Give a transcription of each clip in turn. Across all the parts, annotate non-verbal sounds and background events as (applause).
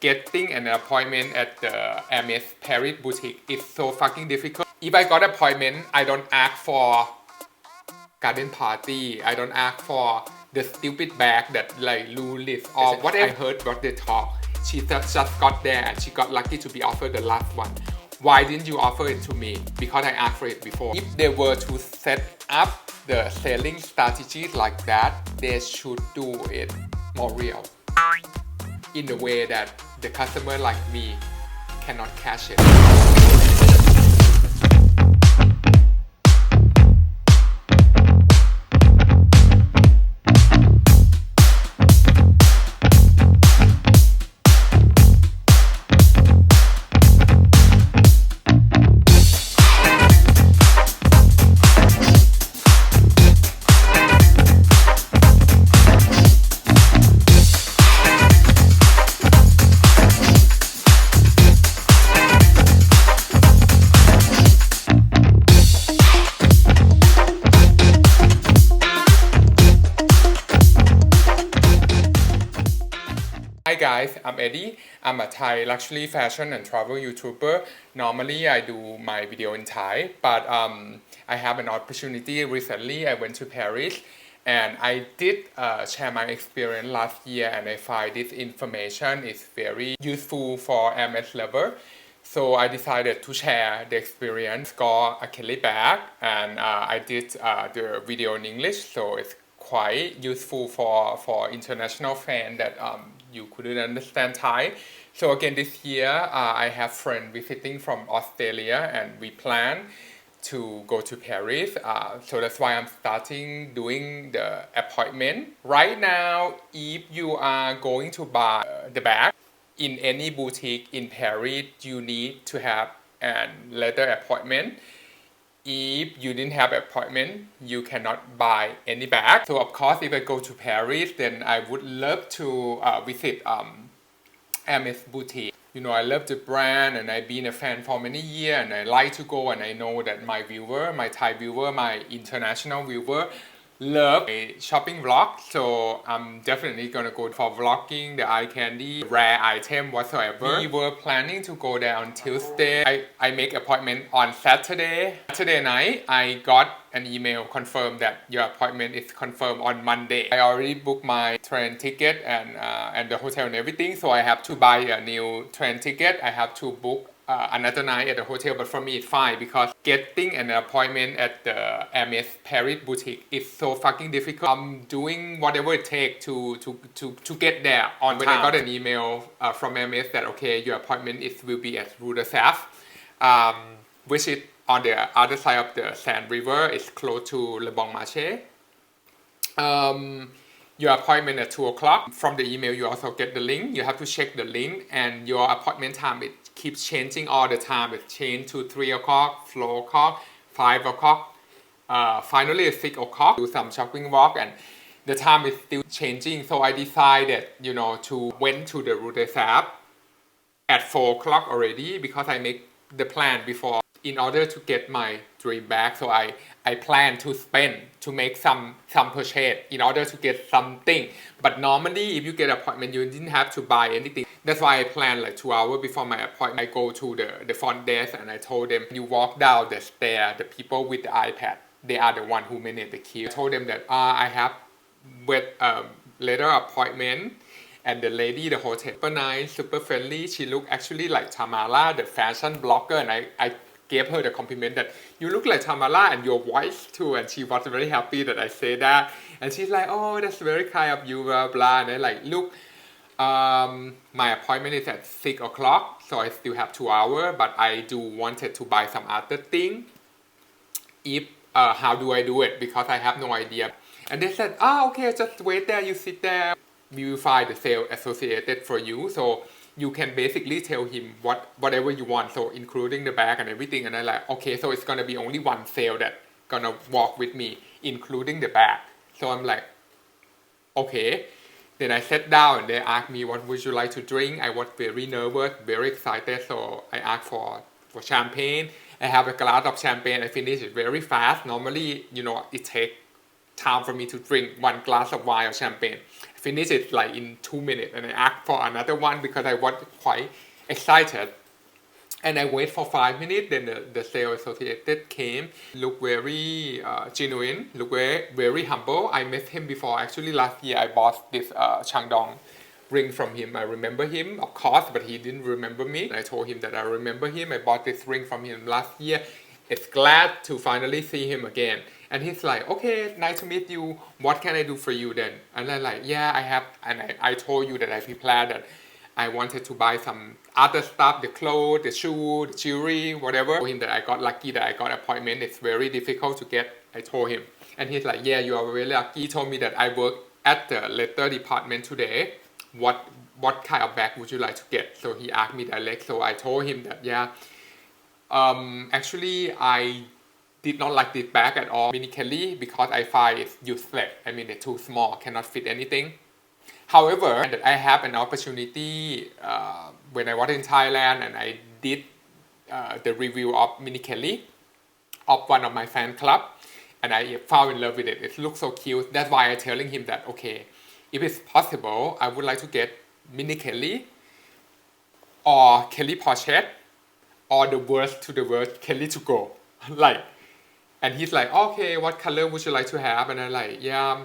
getting an appointment at the Hermes Paris boutique is so fucking difficult. If I got appointment, I don't ask for garden party. I don't ask for the stupid bag that like Lulis or whatever. I heard what they talk. She just just got there and she got lucky to be offered the last one. Why didn't you offer it to me? Because I asked for it before. If they were to set up the selling strategies like that, they should do it more real. In the way that the customer like me cannot cash it. Guys, I'm Eddie. I'm a Thai luxury fashion and travel YouTuber. Normally I do my video in Thai, but um, I have an opportunity recently. I went to Paris and I did uh, share my experience last year and I find this information is very useful for MS lover. So I decided to share the experience, got a Kelly bag and uh, I did uh, the video in English so it's quite useful for, for international fan that um, you couldn't understand Thai. So again, this year uh, I have friend visiting from Australia and we plan to go to Paris. Uh, so that's why I'm starting doing the appointment. Right now, if you are going to buy uh, the bag in any boutique in Paris, you need to have a letter appointment if you didn't have appointment you cannot buy any bag. So of course if i go to paris then i would love to uh, visit um, Hermes boutique. You know i love the brand and i've been a fan for many years and i like to go and i know that my viewer my thai viewer my international viewer love a shopping vlog so i'm definitely gonna go for vlogging the eye candy rare item whatsoever. We were planning to go there on tuesday. I, I make appointment on saturday. Saturday night i got an email confirm that your appointment is confirmed on monday. I already booked my train ticket and uh, and the hotel and everything so i have to buy a new train ticket. I have to book uh, another night at the hotel, but for me it's fine because getting an appointment at the Hermes Paris boutique is so fucking difficult. I'm doing whatever it takes to, to, to, to get there on when I got an email uh, from Hermes that okay, your appointment is will be at Rue de Sèvres, um, which is on the other side of the Seine River. It's close to Le Bon Marché. Um, your appointment at 2 o'clock. From the email, you also get the link. You have to check the link and your appointment time, it keeps changing all the time. It changed to 3 o'clock, 4 o'clock, 5 o'clock. Uh, finally, 6 o'clock, do some shopping walk and the time is still changing. So I decided, you know, to went to the de Sèvres at 4 o'clock already because I make the plan before in order to get my dream back. So I, I plan to spend to make some some purchase in order to get something. But normally, if you get appointment, you didn't have to buy anything. That's why I plan like two hours before my appointment. I go to the the front desk and I told them, you walk down the stair. The people with the iPad, they are the one who manage the queue. I told them that uh, I have with um, later appointment. And the lady, the hotel, super nice, super friendly. She looked actually like Tamara, the fashion blogger, and I, I gave her the compliment that you look like Tamara and your voice too. And she was very happy that I said that. And she's like, oh, that's very kind of you, blah, blah. And I like, look, um, my appointment is at 6 o'clock, so I still have two hours, but I do wanted to buy some other thing. If, uh, how do I do it? Because I have no idea. And they said, ah, okay, just wait there, you sit there. We will find the sale associated for you. So you can basically tell him what whatever you want so including the bag and everything and I like okay so it's gonna be only one sale that gonna walk with me including the bag. So I'm like okay. Then I sat down and they asked me what would you like to drink? I was very nervous very excited so I asked for for champagne. I have a glass of champagne. I finished it very fast. Normally you know it takes time for me to drink one glass of wine or champagne finish it like in two minutes and I asked for another one because I was quite excited and I wait for five minutes. Then the, the sales associated came, look very uh, genuine, look very, very humble. I met him before. Actually, last year I bought this uh, Changdong ring from him. I remember him, of course, but he didn't remember me. I told him that I remember him. I bought this ring from him last year. It's glad to finally see him again. And he's like, okay, nice to meet you. What can I do for you then? And I'm like, yeah, I have. And I, I told you that I prepared that I wanted to buy some other stuff, the clothes, the shoe, the jewelry, whatever. I told him that I got lucky that I got appointment. It's very difficult to get. I told him. And he's like, yeah, you are very lucky. He told me that I work at the letter department today. What what kind of bag would you like to get? So he asked me direct. So I told him that, yeah, um, actually I did not like this bag at all, Mini Kelly, because I find it's useless. I mean, it's too small, cannot fit anything. However, I have an opportunity uh, when I was in Thailand and I did uh, the review of Mini Kelly of one of my fan club and I fell in love with it. It looks so cute. That's why I'm telling him that, okay, if it's possible, I would like to get Mini Kelly or Kelly Pochette or the worst to the worst Kelly to go. (laughs) like, and he's like, okay, what color would you like to have? And I'm like, yeah,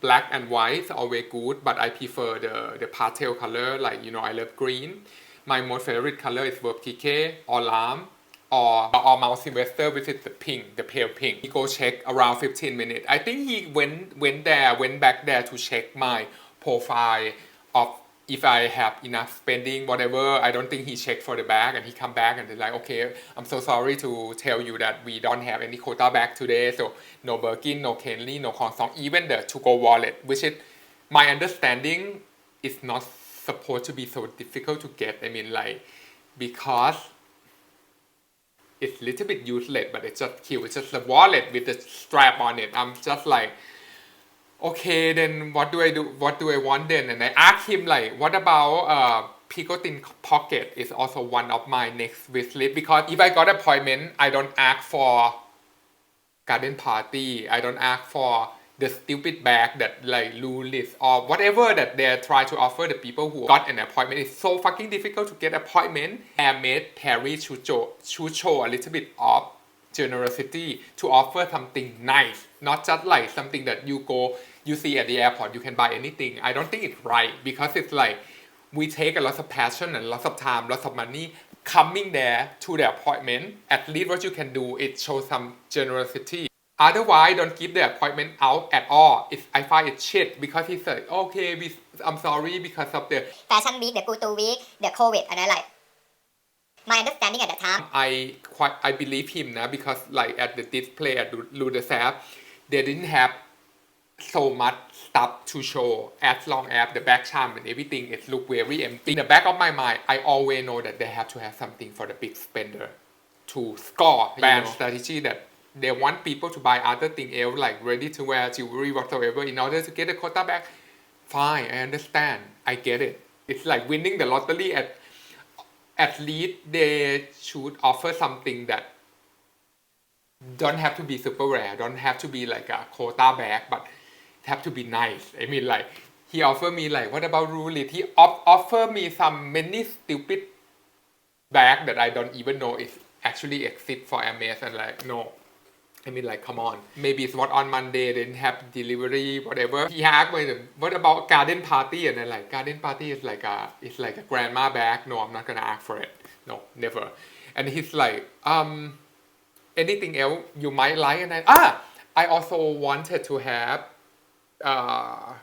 black and white always good, but I prefer the, the pastel color. Like, you know, I love green. My most favorite color is Vertique or Lamb or or Mount Sylvester, which is the pink, the pale pink. He go check around 15 minutes. I think he went went there, went back there to check my profile of if I have enough spending, whatever. I don't think he checked for the bag, and he come back and they're like, okay, I'm so sorry to tell you that we don't have any quota bag today, so no Birkin, no Kenley, no Hong Kong, even the to-go wallet, which is my understanding is not supposed to be so difficult to get. I mean, like because it's a little bit useless, but it's just cute. It's just a wallet with the strap on it. I'm just like, okay, then what do I do? What do I want then? And I asked him like, what about uh, Picotin pocket is also one of my next wish list because if I got appointment, I don't ask for garden party. I don't ask for the stupid bag that like Lulis or whatever that they try to offer the people who got an appointment. It's so fucking difficult to get appointment. Handmade Paris should Chucho, Chucho a little bit of generosity to offer something nice, not just like something that you go, you see at the airport, you can buy anything. I don't think it's right because it's like we take a lot of passion and lots of time, lots of money coming there to the appointment. At least what you can do is show some generosity. Otherwise, don't give the appointment out at all. It's, I find it shit because he said, okay, we, I'm sorry because of the fashion week, the Putu week, the COVID, and I like. My understanding at the time, I quite I believe him now because like at the display at Ludasap, they didn't have so much stuff to show as long as the back charm and everything it look very empty. In the back of my mind, I always know that they have to have something for the big spender to score brand strategy that they want people to buy other thing else like ready to wear jewelry whatsoever in order to get a quota back. Fine, I understand. I get it. It's like winning the lottery at at least they should offer something that don't have to be super rare, don't have to be like a quota bag, but have to be nice. I mean like he offered me like what about roulette? He off- offered me some many stupid bag that I don't even know if actually exist for Hermes and like no. I mean like come on. Maybe it's what on Monday didn't have delivery, whatever. He asked me what about garden party and then like garden party is like a it's like a grandma bag. No, I'm not gonna ask for it. No, never. And he's like, um anything else you might like and I ah I also wanted to have uh,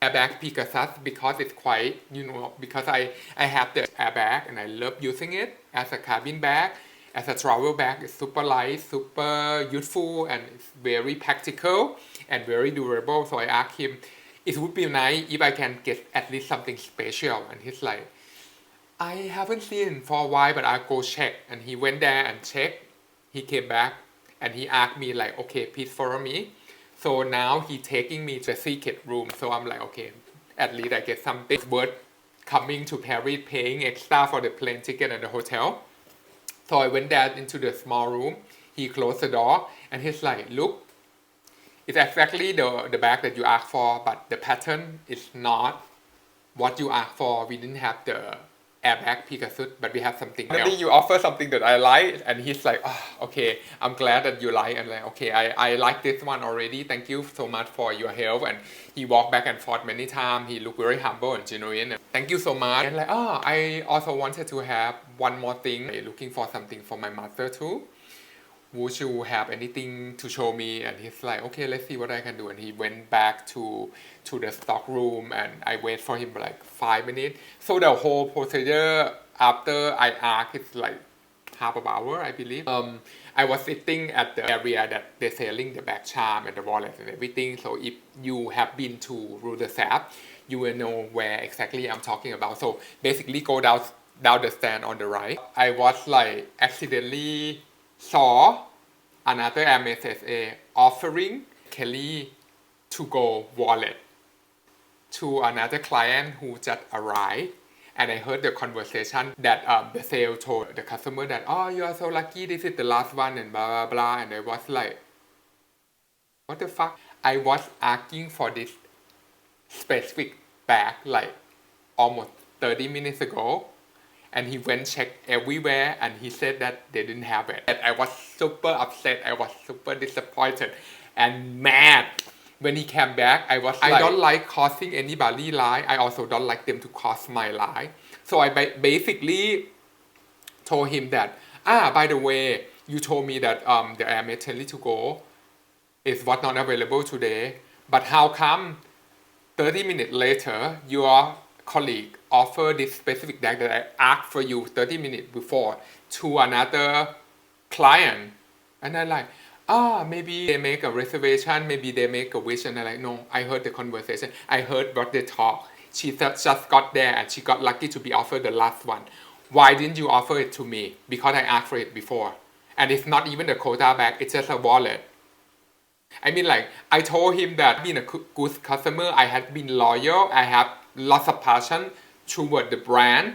airbag Pegasus because it's quite you know because I I have the airbag and I love using it as a cabin bag as a travel bag it's super light super useful and it's very practical and very durable. So I asked him it would be nice if I can get at least something special. And he's like I haven't seen for a while but I'll go check. And he went there and checked. He came back and he asked me like okay please follow me. So now he taking me to the secret room. So I'm like, okay, at least I get something worth coming to Paris, paying extra for the plane ticket and the hotel. So I went there into the small room. He closed the door and he's like, look, it's exactly the the bag that you asked for but the pattern is not what you asked for we didn't have the airbag Pegasus but we have something else. Maybe you offer something that I like and he's like oh, okay I'm glad that you like and like okay I, I like this one already. Thank you so much for your help. And he walked back and forth many times. He looked very humble and genuine thank you so much. And like oh I also wanted to have one more thing. Looking for something for my mother too would you have anything to show me? And he's like okay let's see what I can do. And he went back to to the stock room and I wait for him like five minutes. So the whole procedure after I ask is like half an hour I believe. Um I was sitting at the area that they're selling the bag charm and the wallet and everything. So if you have been to Rudolph you will know where exactly I'm talking about. So basically go down down the stand on the right. I was like accidentally saw another MSSA offering Kelly to go wallet to another client who just arrived. And I heard the conversation that um, the sale told the customer that oh you are so lucky. This is the last one and blah blah blah. And I was like what the fuck? I was asking for this specific bag like almost 30 minutes ago and he went check everywhere and he said that they didn't have it. And I was super upset. I was super disappointed. And mad. When he came back I was like, I don't like causing anybody lie. I also don't like them to cause my lie. So I basically told him that ah by the way you told me that um the Air Max to go is what not available today. But how come 30 minutes later your colleague offer this specific deck that I asked for you 30 minutes before to another client. And I'm like ah maybe they make a reservation maybe they make a wish. And I'm like no I heard the conversation. I heard what they talk. She just got there and she got lucky to be offered the last one. Why didn't you offer it to me? Because I asked for it before. And it's not even the quota bag it's just a wallet. I mean like I told him that being a good customer I had been loyal I have lots of passion toward the brand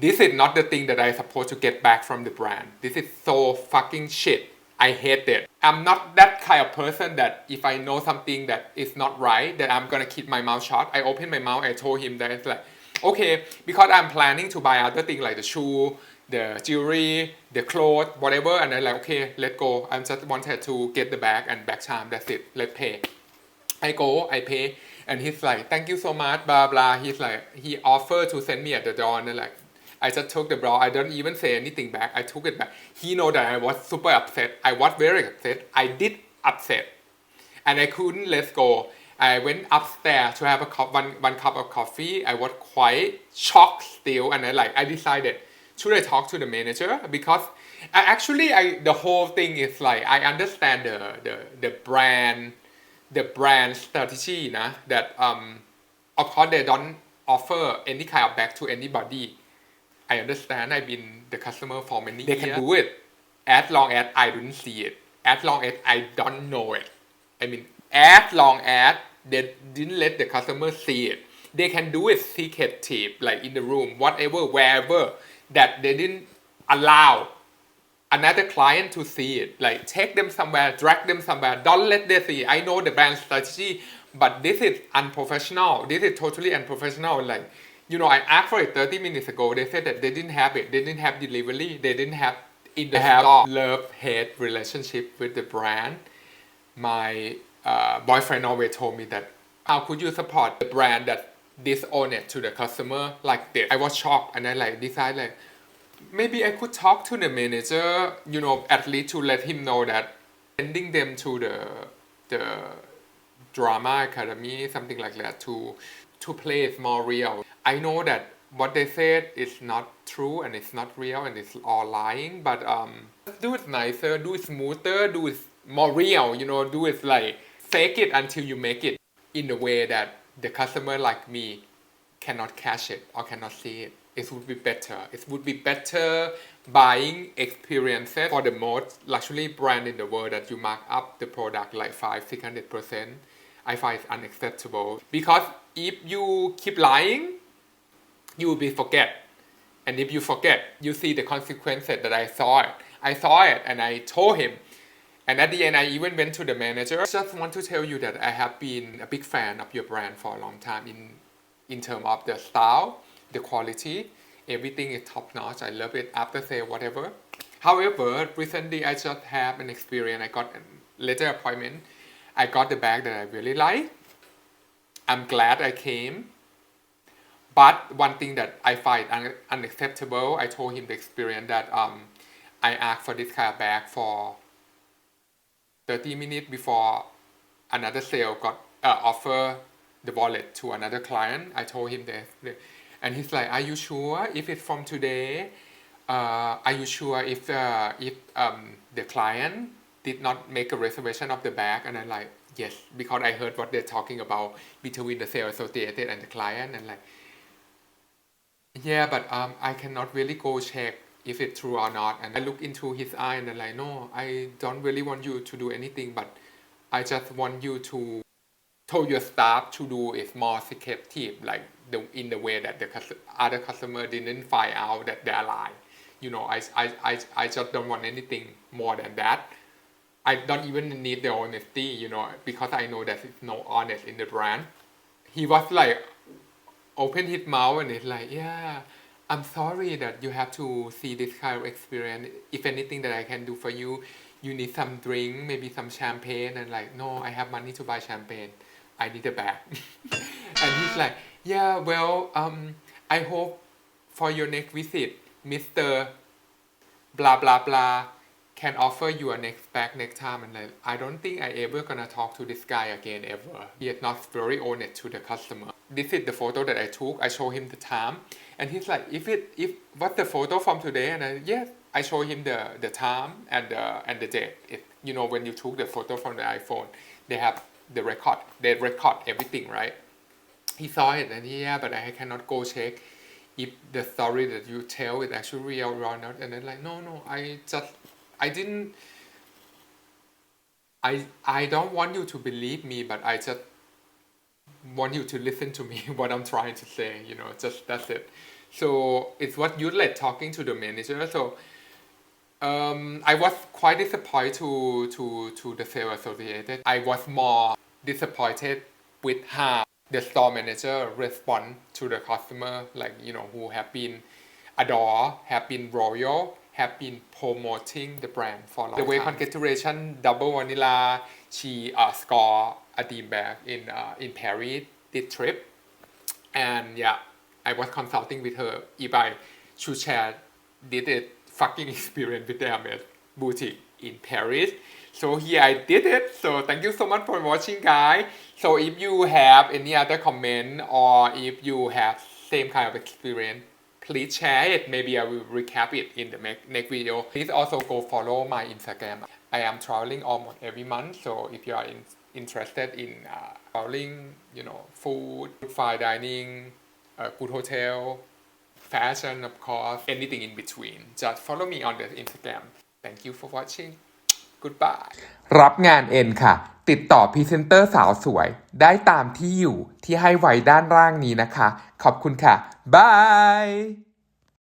this is not the thing that I supposed to get back from the brand this is so fucking shit I hate it I'm not that kind of person that if I know something that is not right that I'm gonna keep my mouth shut I open my mouth I told him that it's like okay because I'm planning to buy other things like the shoe the jewelry, the clothes, whatever, and I'm like okay, let go. I just wanted to get the bag and back charm. That's it. Let's pay. I go, I pay, and he's like, thank you so much, blah blah. He's like, he offered to send me at the door, and like, I just took the bra. I don't even say anything back. I took it back. He know that I was super upset. I was very upset. I did upset, and I couldn't let go. I went upstairs to have a cup, one, one cup of coffee. I was quite shocked still, and I like, I decided should I talk to the manager because I, actually I the whole thing is like I understand the the the brand the brand strategy นะ that um of course they don't offer any kind of bag to anybody. I understand. I've been the customer for many they years they can do it. As long as I don't see it. As long as I don't know it. I mean as long as they didn't let the customer see it. They can do it secretive like in the room whatever wherever that they didn't allow another client to see it. Like take them somewhere, drag them somewhere. Don't let them see. I know the brand strategy, but this is unprofessional. This is totally unprofessional. Like you know, I asked for it 30 minutes ago. They said that they didn't have it. They didn't have delivery. They didn't have in the have love hate relationship with the brand. My uh, boyfriend always told me that how could you support the brand that disown it to the customer like this. I was shocked and I like decided like maybe I could talk to the manager, you know, at least to let him know that sending them to the the drama academy, something like that, to to play is more real. I know that what they said is not true and it's not real and it's all lying, but um, do it nicer, do it smoother, do it more real, you know, do it like fake it until you make it in the way that the customer like me cannot catch it or cannot see it it would be better. It would be better buying experiences for the most luxury brand in the world that you mark up the product like 5 600 percent. I find it unacceptable because if you keep lying you will be forget. And if you forget you see the consequences that I saw it. I saw it and I told him. And at the end, I even went to the manager. Just want to tell you that I have been a big fan of your brand for a long time in in terms of the style, the quality, everything is top notch. I love it. After sale, whatever. However, recently I just have an experience. I got a letter appointment. I got the bag that I really like. I'm glad I came. But one thing that I find un- unacceptable, I told him the experience that um, I asked for this kind of bag for 30 minutes before another sale got uh, offer the wallet to another client. I told him this, and he's like, "Are you sure if it's from today? Uh, are you sure if uh, if um, the client did not make a reservation of the bag?" And I'm like, "Yes," because I heard what they're talking about between the sales associated and the client, and like, yeah, but um, I cannot really go check if it's true or not. And I look into his eye and I'm like, no, I don't really want you to do anything, but I just want you to tell your staff to do it more secretive, like the in the way that the other customer didn't find out that they're lying. You know, I, I, I, I just don't want anything more than that. I don't even need the honesty, you know, because I know that it's no honest in the brand. He was like, open his mouth and he's like, yeah, I'm sorry that you have to see this kind of experience. If anything that I can do for you, you need some drink, maybe some champagne, and like, no, I have money to buy champagne. I need a bag. (laughs) and he's like, yeah, well, um, I hope for your next visit, Mr. Blah blah blah can offer you a next bag next time and I don't think I ever gonna talk to this guy again ever. He is not very honest to the customer. This is the photo that I took. I show him the time and he's like if it if what's the photo from today and I yes I show him the the time and the and the date. It, you know when you took the photo from the iPhone they have the record they record everything right he saw it and he, yeah but I cannot go check if the story that you tell is actually real or not. And then like no no I just I didn't I I don't want you to believe me but I just want you to listen to me (laughs) what I'm trying to say you know just that's it. So it's what you like talking to the manager. So um, I was quite disappointed to to to the sales associated I was more disappointed with how the store manager respond to the customer like you know who have been adore have been royal have been promoting the brand for a long the way congratulation double vanilla she uh, score a team bag in uh, in Paris this trip. And yeah I was consulting with her. If I should share did it fucking (laughs) experience with them at boutique in Paris so here I did it. So thank you so much for watching guys so if you have any other comment or if you have same kind of experience please share it. Maybe I will recap it in the next video. Please also go follow my Instagram. I am traveling almost every month. So if you are in, interested in uh, traveling you know food fine dining uh, good hotel fashion of course anything in between just follow me on the Instagram. Thank you for watching goodbye รับงานเอ็นค่ะ ติดต่อพรีเซนเตอร์สาวสวย ได้ตามที่อยู่ที่ให้ไว้ด้านล่างนี้นะคะ ขอบคุณค่ะ บาย